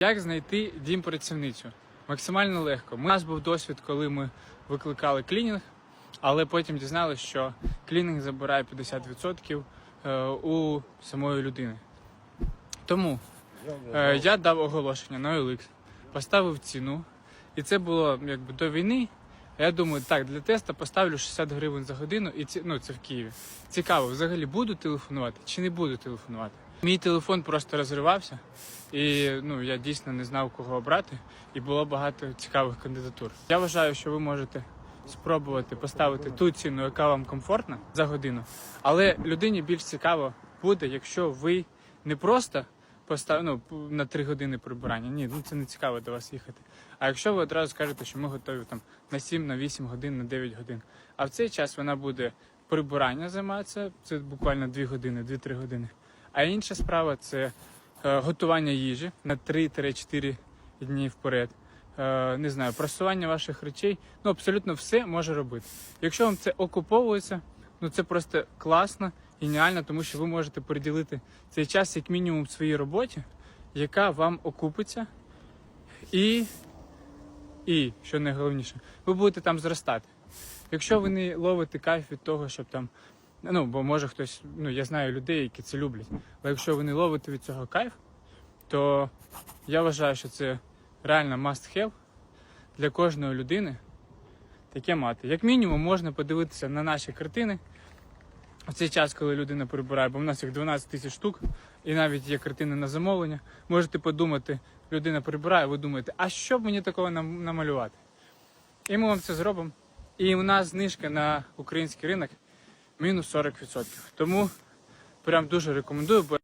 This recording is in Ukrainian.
Як знайти дім працівницю? Максимально легко. У нас був досвід, коли ми викликали клінінг, але потім дізналися, що клінінг забирає 50% е, у самої людини. Тому е, я дав оголошення на OLX, поставив ціну, і це було якби до війни. Я думаю, так, для теста поставлю 60 гривень за годину, і ці, ну, це в Києві. Цікаво, взагалі буду телефонувати чи не буду телефонувати. Мій телефон просто розривався, і ну, я дійсно не знав, кого обрати, і було багато цікавих кандидатур. Я вважаю, що ви можете спробувати поставити ту ціну, яка вам комфортна за годину. Але людині більш цікаво буде, якщо ви не просто постав... ну, на 3 години прибирання. Ні, ну це не цікаво до вас їхати. А якщо ви одразу скажете, що ми готові там на 7, на 8 годин, на 9 годин. А в цей час вона буде прибирання займатися, це буквально 2 години, 2-3 години. А інша справа це е, готування їжі на 3-4 дні вперед. Е, не знаю, просування ваших речей. Ну, абсолютно все може робити. Якщо вам це окуповується, ну це просто класно, геніально, тому що ви можете приділити цей час як мінімум своїй роботі, яка вам окупиться, і, і що найголовніше, ви будете там зростати. Якщо ви не ловите кайф від того, щоб там. Ну, бо може хтось, ну я знаю людей, які це люблять. Але якщо ви не ловите від цього кайф, то я вважаю, що це реально must have для кожної людини таке мати. Як мінімум, можна подивитися на наші картини в цей час, коли людина прибирає, бо в нас їх 12 тисяч штук, і навіть є картини на замовлення. Можете подумати, людина прибирає, ви думаєте, а що б мені такого намалювати? І ми вам це зробимо. І у нас знижка на український ринок мінус 40%. Тому прям дуже рекомендую, бо